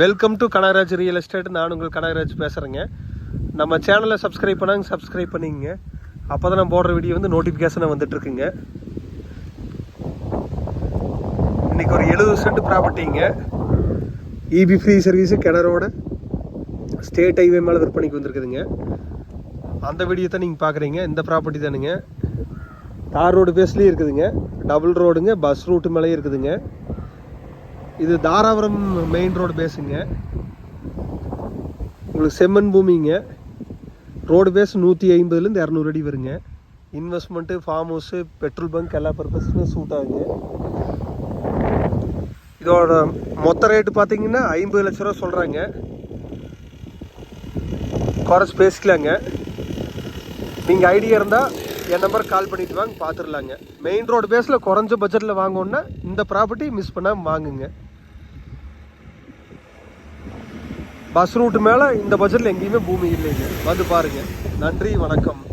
Welcome to Kanagaraj real estate நான் உங்கள் கனகராஜ் பேசுகிறேங்க நம்ம சேனலை சப்ஸ்கிரைப் பண்ணாங்க சப்ஸ்கிரைப் பண்ணிங்க அப்போ தான் நான் போடுற வீடியோ வந்து நோட்டிஃபிகேஷனாக வந்துட்டுருக்குங்க. இன்றைக்கி ஒரு எழுபது சென்ட் ப்ராப்பர்ட்டிங்க இபி ஃப்ரீ சர்வீஸு கிணறோட ஸ்டேட் ஹைவே மேலே விற்பனைக்கு வந்திருக்குதுங்க. அந்த வீடியோ தான் நீங்கள் பார்க்குறீங்க இந்த ப்ராப்பர்ட்டி தானுங்க. தார் ரோடு பேஸ்லேயும் இருக்குதுங்க. டபுள் ரோடுங்க பஸ் ரூட்டு மேலேயும் இருக்குதுங்க. இது தாராபுரம் மெயின் ரோடு பேஸுங்க உங்களுக்கு செம்மண் பூமிங்க ரோடு பேஸ் நூற்றி ஐம்பதுலேருந்து இரநூறு அடி வருங்க. Investment farm house petrol bunk எல்லா பர்பஸுமே சூட் ஆகுங்க. இதோட மொத்த ரேட்டு பார்த்தீங்கன்னா ஐம்பது லட்ச ரூபா சொல்கிறாங்க குறைச்சி பேசிக்கலாங்க. நீங்கள் ஐடியா இருந்தால் என் நம்பருக்கு கால் பண்ணிட்டு வாங்க பார்த்துடலாங்க மெயின் ரோடு பேஸில் குறைஞ்ச பட்ஜெட்டில் வாங்கணுன்னா இந்த ப்ராப்பர்ட்டி மிஸ் பண்ணாமல் வாங்குங்க. பஸ் ரூட்டு மேலே இந்த பட்ஜெட்டில் எங்கேயுமே பூமி இல்லைங்க. வந்து பாருங்கள் நன்றி வணக்கம்.